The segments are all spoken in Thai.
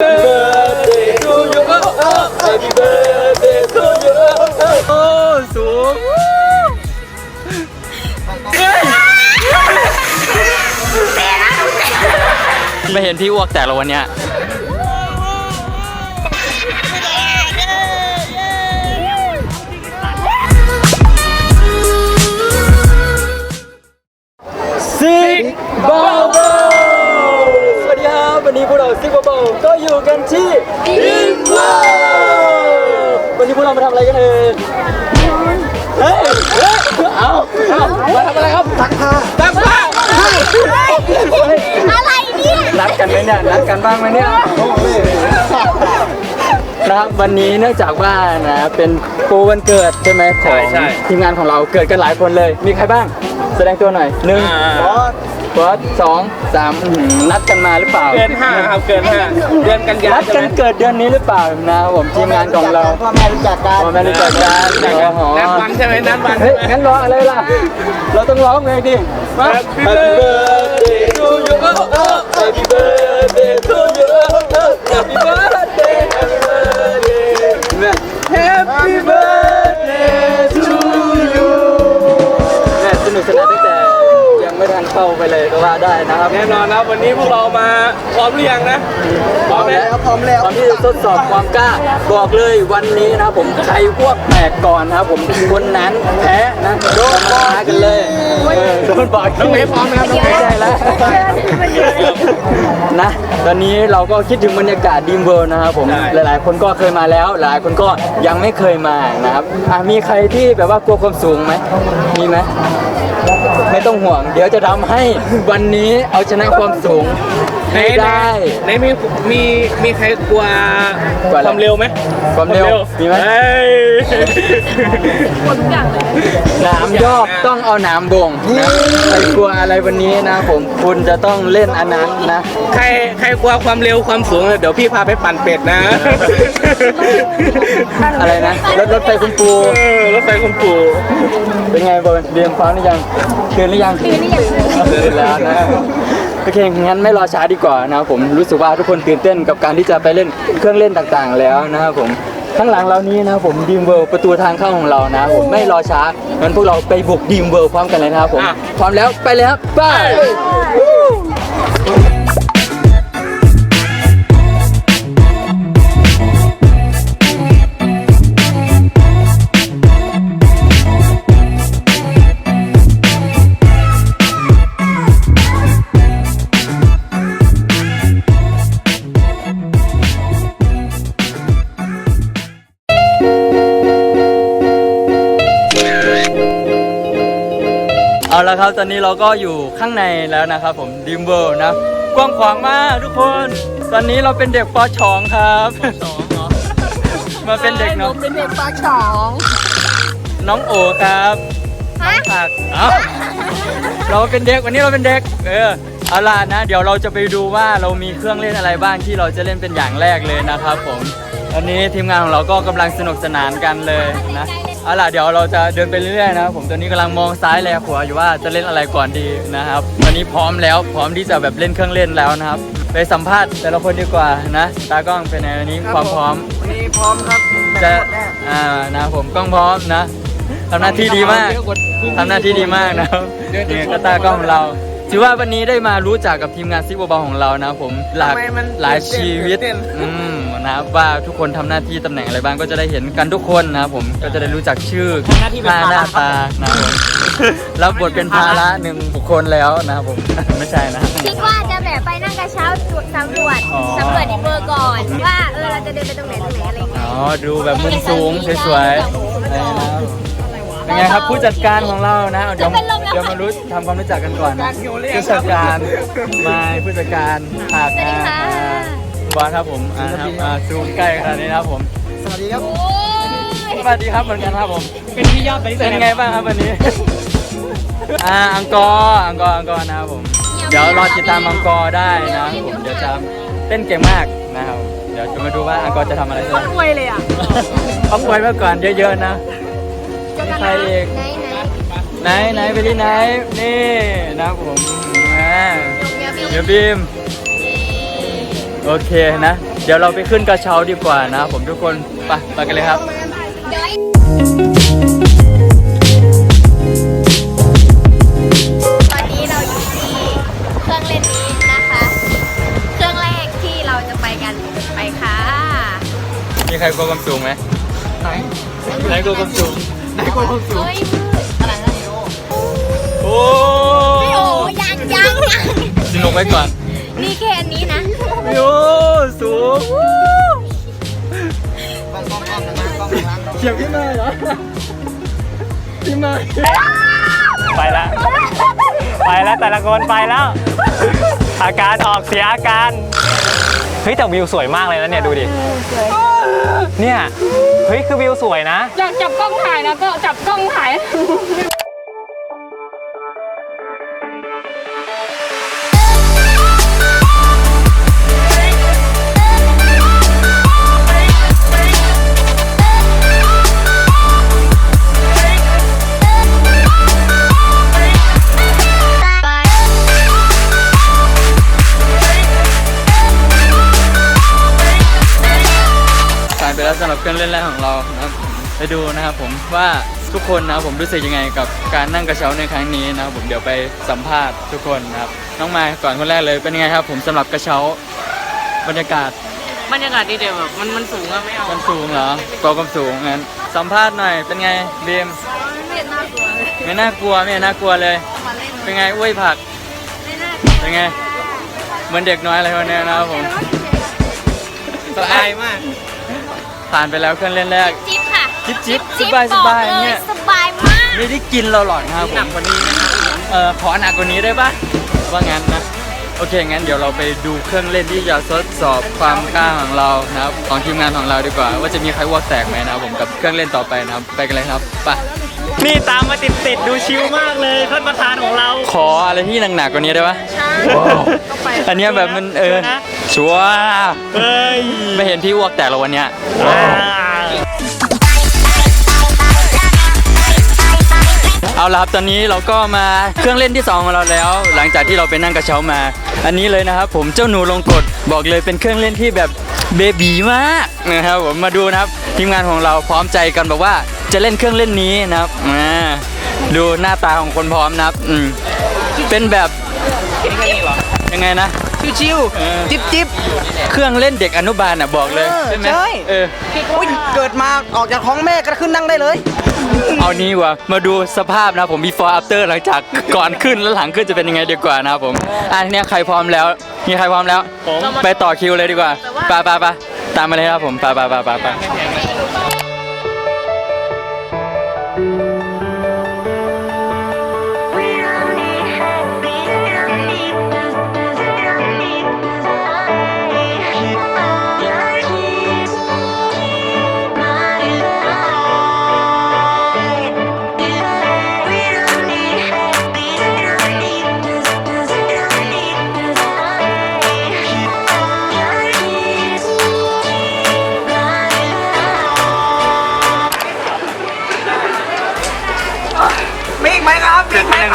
birthday to you oh, oh, Happy birthday to you oh, oh, โอ้สูงไม่เห็นพี่อ้วกแตกแล้ววันเนี้ยซิกบอล นี้พวกเราซิกบอลก็อยู่กันที่อินโววันนี้พวกเรามาทำอะไรกันเอ่ยเฮ้ยเฮ้ยเอาเอามาทำอะไรครับตักผ้าตักผ้าอะไรเนี่ยนัดกันไหมเนี่ยนัดกันบ้างไหมเนี่ยนะครับวันนี้เนื่องจากว่านะเป็นโปรวันเกิดใช่ไหมของทีมงานของเราเกิดกันหลายคนเลย มีใครบ้าง แสดงตัวหน่อยหนึ่ง บอสสองสามอื้อหือนัดกันมาหรือเปล่า เกินห้าครับเกินห้าเดือนกันยานัดใช่กันไหมเกิดเดือนนี้หรือเปล่านะครับผมทีมงานของเราพ่อแม่รู้จักกันพ่อแม่รู้จักกันโอ้โหนัดวันใช่ไหมนัดวันเฮ้ยงั้นรออะไรล่ะ เราต้องร้องเพลงดิ มา Happy birthday to you oh, oh, Happy birthday to you oh, oh, Happy birthday Happy birthday Happy birthday to you แม่สนุกสนานตั้งแต่ยังไม่ทันเข้า ไปเลยก็ว่าได้นะครับแน่นอนนะวันนี้พวกเรามาพร้อมหรือยังนะพร้อมไหมแล้วพร้อมแล้วตอนที่จะทดสอบความกล้าบอกเลยวันนี้นะครับผมใครอ้วกแตกก่อนนะครับผมคนนั้นแพ้นะโดนมากันเลยเออโดนบอกน้องเมย์พร้อมนะครับน้องเมไม่ย์ใช่แล้วนะตอนนี้เราก็คิดถึงบรรยากาศดีมเวิลด์นะครับผมหลายๆ คนก็เคยมาแล้ว หลายคนก็ยังไม่เคยมานะครับอะมีใครที่แบบว่ากลัวความสูงไหมมีไหมไม่ต้องห่วง เดี๋ยวจะทำให้วันนี้เอาชนะความสูง ในให้ได้ ในมีมีมีใครกลัวกลัวอะไร ความเร็วไหมความเร็วมีไหมเฮ้ยหนามยอกต้องเอาหนามบ่งนะใครกลัวอะไรวันนี้นะผมคุณจะต้องเล่นอันนั้นนะ ใครใครกลัวความเร็วความสูงเดี๋ยวพี่พาไปปั่นเป็ดนะ อะไรนะรถรถไฟคุณปูเออรถไฟคุณปู่เป็นไงบอลเรียนพร้อมหรือยังตื่นหรือยังตื่นหรือยังตื่นแล้วนะโอเคงั้นไม่รอช้าดีกว่านะครับผมรู้สึกว่าทุกคนตื่นเต้นกับการที่จะไปเล่นเครื่องเล่นต่างๆ แล้วนะครับผมข้างหลังเรานี้นะครับผมดีมเวิลด์ประตูทางเข้าของเรานะครับผมไม่รอช้างั้นพวกเราไปบุกดีมเวิลด์พร้อมกันเลยนะครับผมพร้อมแล้วไปเลยครับไป เอาละครับ ตอนนี้เราก็อยู่ข้างในแล้วนะครับ ผมดิมเบิลนะ กว้างขวางมากทุกคน ตอนนี้เราเป็นเด็กปชองครับมาเป็นเด็กเนาะเป็นเด็กปากฉองน้องโอครับน้องผักเอ้าเราเป็นเด็กวันนี้เราเป็นเด็ก เออเอาล่ะนะ เดี๋ยวเราจะไปดูว่าเรามีเครื่องเล่นอะไรบ้างที่เราจะเล่นเป็นอย่างแรกเลยนะครับ ผมตอนนี้ทีมงานของเราก็กำลังสนุกสนานกันเลยนะเอาล่ะเดี๋ยวเราจะเดินไปเรื่อยๆนะครับผมตอนนี้กำลังมองซ้ายแลขวาอยู่ว่าจะเล่นอะไรก่อนดีนะครับตอนนี้พร้อมแล้วพร้อมที่จะแบบเล่นเครื่องเล่นแล้วนะครับไปสัมภาษณ์แต่ละคนดีกว่านะตากล้องเป็นไงวันนี้ความพร้อมวันนี้พร้อมครับจะอ่านะผมกล้องพร้อมนะทำหน้าที่ดีมากทำหน้าที่ดีมากนะครับนี่ก็ตากล้องของเราถือว่าวันนี้ได้มารู้จักกับทีมงานซิกเบาๆของเรานะผมหลากทำไมมันหลายชีวิตตื่นเต้นอืม นะครับว่าทุกคนทำหน้าที่ตำแหน่งอะไรบ้างก็จะได้เห็นกันทุกคนนะครับผมก็จะได้รู้จักชื่อหน้าหน้าตานะครับผมรับบทเป็นภาระหนึ่งบุคคลแล้วนะครับผมไม่ใช่นะคิดว่าจะแบบไปนั่งกระเช้าจุดสำรวจอ๋อสำรวจดินเบอร์ก่อนว่าเออเราจะเดินไปตรงไหนตรงไหนอะไรอย่างเงี้ยอ๋อดูแบบมุมสูงสวยๆนะครับเป็นไงครับผู้จัดการของเรานะเดี๋ยวเดี๋ยวมารู้ทำความรู้จักกันก่อนนะผู้จัดการมาผู้จัดการผากสวัสดีนะค่ะ บอสครับผมอ่าครับอ่าซูมใกล้ขนาดนี้นะครับผมสวัสดีครับโอ้ยสวัสดีครับเหมือนกันครับผม เป็นพี่ยอดไปเป็นไงบ้างครับวันนี้ อ่าอังกอร์อังกอร์อังกอร์นะครับผม เดี๋ยวรอติดตามอังกอร์ได้นะครับผมเดี๋ยวจะเต้นเก่งมากนะครับ เดี๋ยวจะมาดูว่าอังกอร์จะทำอะไรบ้างรวยเลยอะเอาป่วยมาก่อนเยอะๆนะมีใครอีกไหนไหนไหนไหนไปที่ไหนนี่นะครับผมอ่าเดี๋ยวเดี๋ยวบีม โอเคนะ เดี๋ยวเราไปขึ้นกระเช้าดีกว่านะครับผมทุกคนไปไปกันเลยครับตอนนี้เราอยู่ที่เครื่องเล่นนี้นะคะ เครื่องแรกที่เราจะไปกันไปค่ะ มีใครกลัวความสูงไหมไหนไหนกลัวความสูงไหนกลัวความสูงเฮ้ยมืดอะไรนะโอ้พี่โอ้ยังยังยังสนุกไว้ก่อน นี่แค่อันนี้นะโอ้สูงเขียบพี่มาเหรอพี่มาไปแล้วไปแล้วแต่ละคนไปแล้ว อาการออกเสียอาการเฮ้ยแต่วิวสวยมากเลยนะเนี่ยดูดิเนี่ยเฮ้ยคือวิวสวยนะ อยากจับกล้องถ่ายนะก็จับกล้องถ่าย รับเครื่องเล่นแรกของเรานะครับไปดูนะครับผมว่าทุกคนนะครับผมรู้สึกยังไงกับการนั่งกระเช้าในครั้งนี้นะครับผมเดี๋ยวไปสัมภาษณ์ทุกคนนะครับน้องมายก่อนคนแรกเลยเป็นยังไงครับ ผมสำหรับกระเช้าบรรยากาศบรรยากาศดีเดียวแบบมันมันสูงอะไม่เอามันสูงเหรอตัวความสูงงั้นสัมภาษณ์หน่อยเป็นไงบีมไม่น่ากลัวเลยไม่น่ากลัวไม่น่ากลัวเลยมาเล่นเป็นไงอุ้ยผักไม่น่ากลัวเป็นไงเหมือนเด็กน้อยอะไรคนเนี้ยนะครับผมสบายมาก ผ่านไปแล้วเครื่องเล่นแรก จิ๊บค่ะจิ๊บจิ๊บจิ๊สบายบสอกบายเลเนี่ย สบายมากไม่ได้กินเราหรอกนะครับผมหนักกว่านี้นะครับเออขอหนักกว่านี้ได้ปะว่างั้นนะโอเคงั้นเดี๋ยวเราไปดูเครื่องเล่นที่จะทดสอบความกล้าของเรานะครับของทีมงานของเราดีกว่า ว่าจะมีใครอ้วกแตกไหมนะครับผมกับเครื่องเล่นต่อไปนะครับไปกันเลยครับไป นี่ตามมาติดติดๆดูชิลมากเลยท่านประธานของเรา ขออะไรที่หนักๆกว่านี้ได้ปะอันเนี้ยแบบมันเออชัวร์เฮ้ยไม่เห็นพี่อ้วกแตกหรอวันเนี้ย อ่าเอาละครับตอนนี้เราก็มาเครื่องเล่นที่สองของเราแล้ว หลังจากที่เราไปนั่งกระเช้ามา อันนี้เลยนะครับผมเจ้าหนูลงกฎบอกเลยเป็นเครื่องเล่นที่แบบเบบีมากนะครับผมมาดูนะครับทีมงานของเราพร้อมใจกันบอกว่า จะเล่นเครื่องเล่นนี้นะครับมาดูหน้าตาของคนพร้อมนะครับอืมเป็นแบบยังไงนะชิวเออๆจิ๊บจิ๊บเครื่องเล่นเด็กอนุบาลอะบอกเลยเออใช่ไหมใช่เอออุ้ยเกิดมาออกจากท้องแม่ก็ขึ้นนั่งได้เลย เอานี้ดีกว่ามาดูสภาพนะครับผม before after หลังจากก่อนขึ้นและหลังขึ้นจะเป็นยังไงดีกว่านะครับผมอะทีเนี้ยใครพร้อมแล้วมีใครพร้อมแล้วผมไปต่อคิวเลยดีกว่าไปไปไปตามมาเลยครับผมไปไปไปไป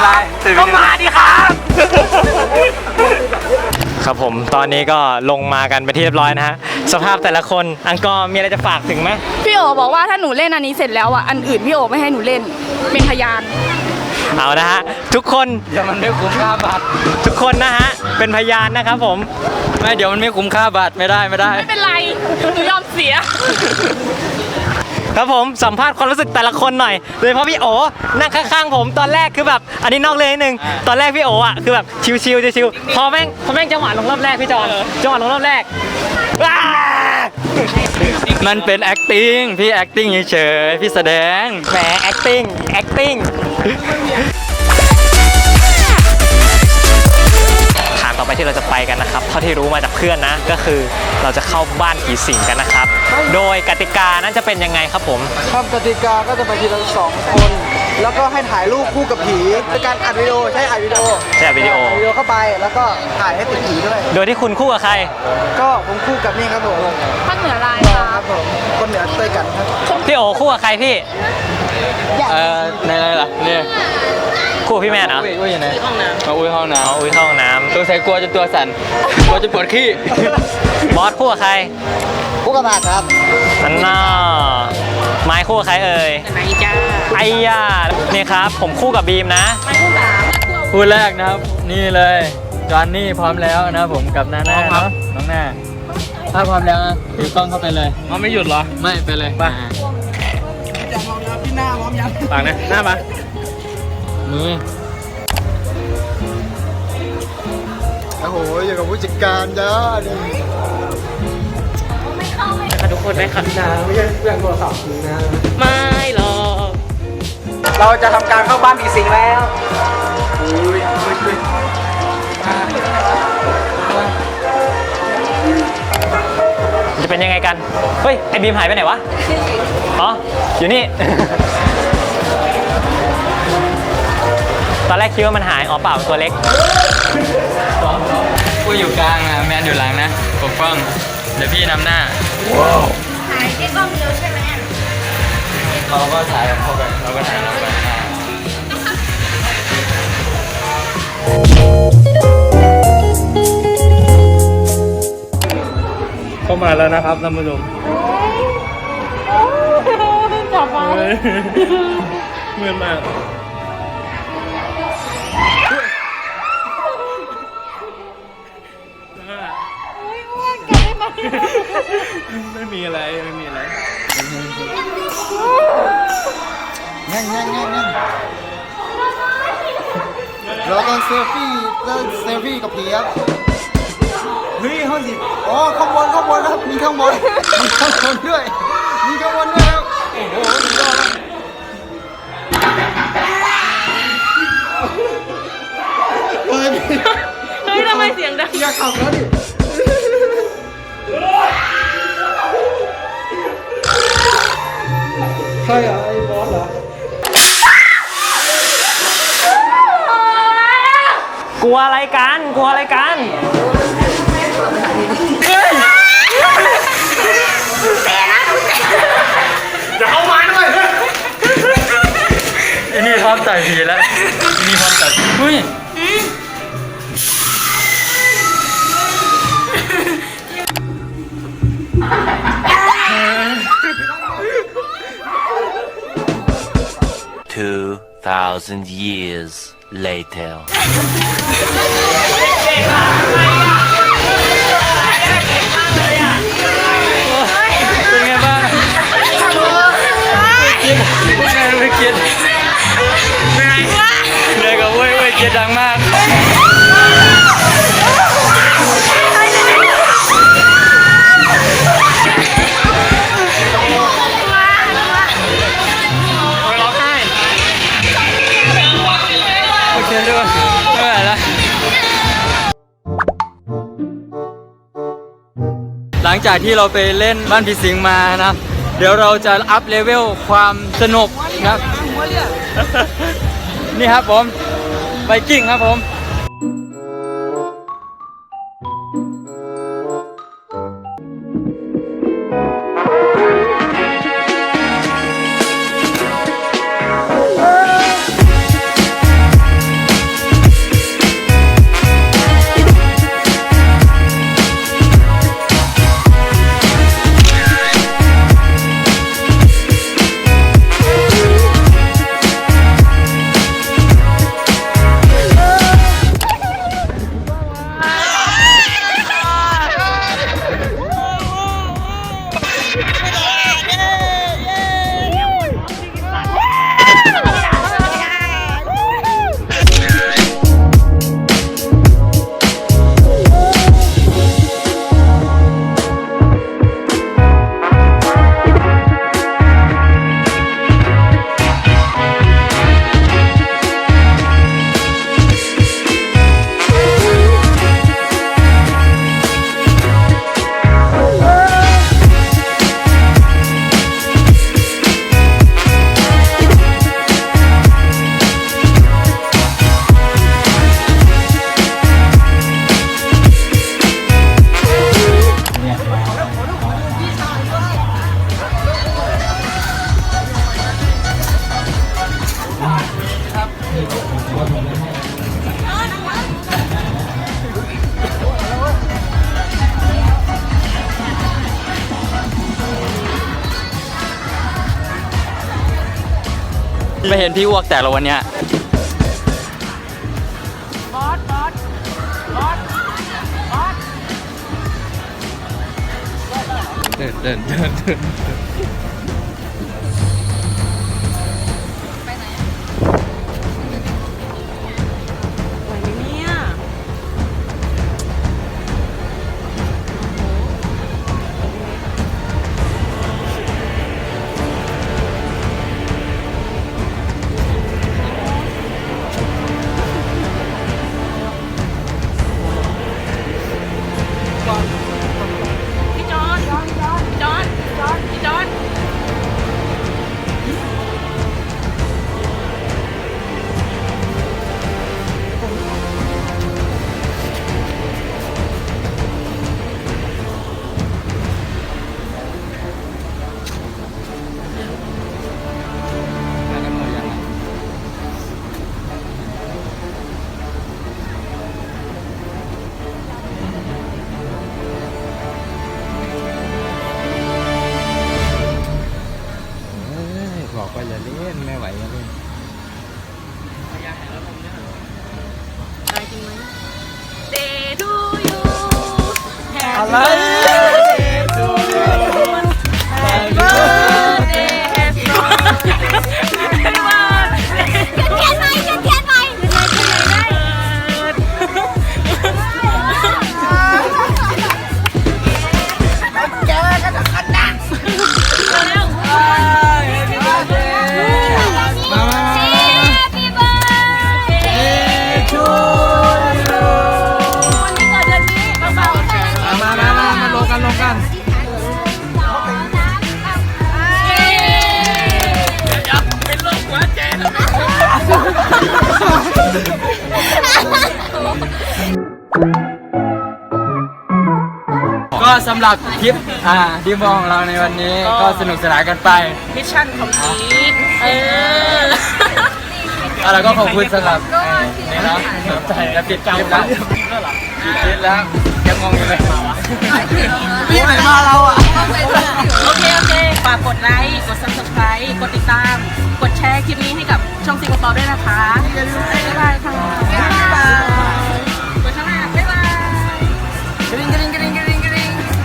ไหมครับก็มาดิครับครับผมตอนนี้ก็ลงมากันไปนที่เรียบร้อยนะฮะสภาพแต่ละคนอังกอร์มีอะไรจะฝากถึงไหมพี่โอบอกว่าถ้าหนูเล่นอันนี้เสร็จแล้วอะอันอื่นพี่โอไม่ให้หนูเล่นเป็นพยานเอานะฮะทุกคนเดี๋ยวมันไม่คุ้มค่าบัตรทุกคนนะฮะเป็นพยานนะครับผมไม่เดี๋ยวมันไม่คุ้มค่าบัตรไม่ได้ไม่ได้ ไม่เป็นไรหนูยอมเสีย ครับผมสัมภาษณ์ความรู้สึกแต่ละคนหน่อยโดยเฉพาะพี่โอนั่งข้างๆผมตอนแรกคือแบบอันนี้นอกเลยนิดนึงอ่าตอนแรกพี่โออะคือแบบชิวๆชิวๆพอแม่งพอแม่งจังหวะลงรอบแรกพี่จอนจังหวะลงรอบแรกว้ามันเป็น acting พี่ acting เฉยๆพี่แสดงแหม acting acting อไปที่เราจะไปกันนะครับ เท่าที่รู้มาจากเพื่อนนะ ก็คือเราจะเข้าบ้านผีสิงกันนะครับ โดยกติกานั้นจะเป็นยังไงครับผม ครับกติกาก็จะไปทีละสองคน แล้วก็ให้ถ่ายรูปคู่กับผีเป็นการอัดวิดีโอใช้อัดวิดีโอใช้อัดวิดีโอ อัดวิดีโอเข้าไปแล้วก็ถ่ายให้ติดผีด้วย โดยที่คุณคู่กับใคร ก็ผมคู่กับนี่ครับผมภาคเหนือลายครับผมคนเหนือเตยกันครับพี่โอคู่กับใครพี่ เออในอะไรล่ะเนี่ย คู่กับพี่แมนเหรออุ้ยอุ้ยอยู่ไหนห้องน้ำอุ้ยห้องน้อ๋ออุ้ยเข้าห้องน้ำำตัวใส่กลัวจนตัวสั่นกลัวจนปวดขี้บอสคู่กับใครผู้กระบาดครับนันน่าไม้คู่กับใครเอ่ยไหนจ้าไอ้ย่านี่ครับ ผมคู่กับบีมนะคู่แรกนะครับ นี่เลยจอนนี่พร้อมแล้วนะครับผมกับนาน่าเนาะน้องหน้าถ้าพร้อมแล้วนะถือกล้องเข้าไปเลยมันไม่หยุดเหรอ ไม่ไปเลยไปอ่าปากนะหน้ามา มือโอ้โหอย่างกับผู้จัดการจ้าดิทุกคนได้ขัดนะไม่ใช่เรื่องโทรศัพท์นะไม่หรอกเราจะทำการเข้าบ้านผีสิงแล้วอุ้ยอุ้ยอุ้ยจะเป็นยังไงกัน เฮ้ย ไอ้บีมหายไปไหนวะ อ๋อ อยู่นี่ ตอนแรกคิดว่ามันหายอ๋อเปล่ามันตัวเล็กผู้อยู่กลางนะแมนอยู่หลังนะปกป้องเดี๋ยวพี่นำหน้าถ่ายแค่กล้องเดียวใช่ไหมเราก็ถ่ายเข้าไปเราก็ถ่ายเราไปอ่าเข้ามาแล้วนะครับท่านผู้ชมจับมาเมื่อมาก ไม่มีอะไรไม่มีอะไรงั้นงั้นงั้นงั้นเราต้องเซลฟี่เซลฟี่กับผีครับเฮ้ยเขาสิอ๋อข้างบนข้างบนครับมีข้างบนมีข้างบนด้วยมีข้างบนด้วยครับโอ้โหสุดยอดเฮ้ยทำไมเสียงดังอย่าขับแล้วดิ อะไรกัน กลัวอะไรกันอันนี้พร้อมต่อยผีแล้วอันนี้พร้อมต่อยเฮ้ย Two thousand years later. เป็นไงบ้างกินเป็นไงไม่กินเหนื่อยเหนื่อยกับเว้ยเว้ยเกียดดังมาก จากที่เราไปเล่นบ้านผีสิงมานะเดี๋ยวเราจะอัพเลเวลความสนุกนะครับ นี่ครับผมไบกิ้งครับผม เห็นพี่อ้วกแต่ละวันเนี้ยเดินเดินเดินเดิน บอกว่าอย่า หรับคลิปอ่าดีมองของเราในวันนี้ก็สนุกสนานกันไปมิชชั่นของพีทเออเอาแล้วก็ขอบคุณสำหรับนี่เนาะจะปิดคลิปแล้วปิดแล้วยังงงอยู่เลยพี่ไหนมาเราอะ โอเค โอเค ฝากกดไลค์ กด subscribe กดติดตาม กดแชร์คลิปนี้ให้กับช่องซิงคโปร์ด้วยนะคะบ๊ายบายค่ะ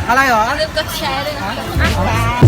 อะไรเหรอ ลืมกดแชร์ด้วยนะคะ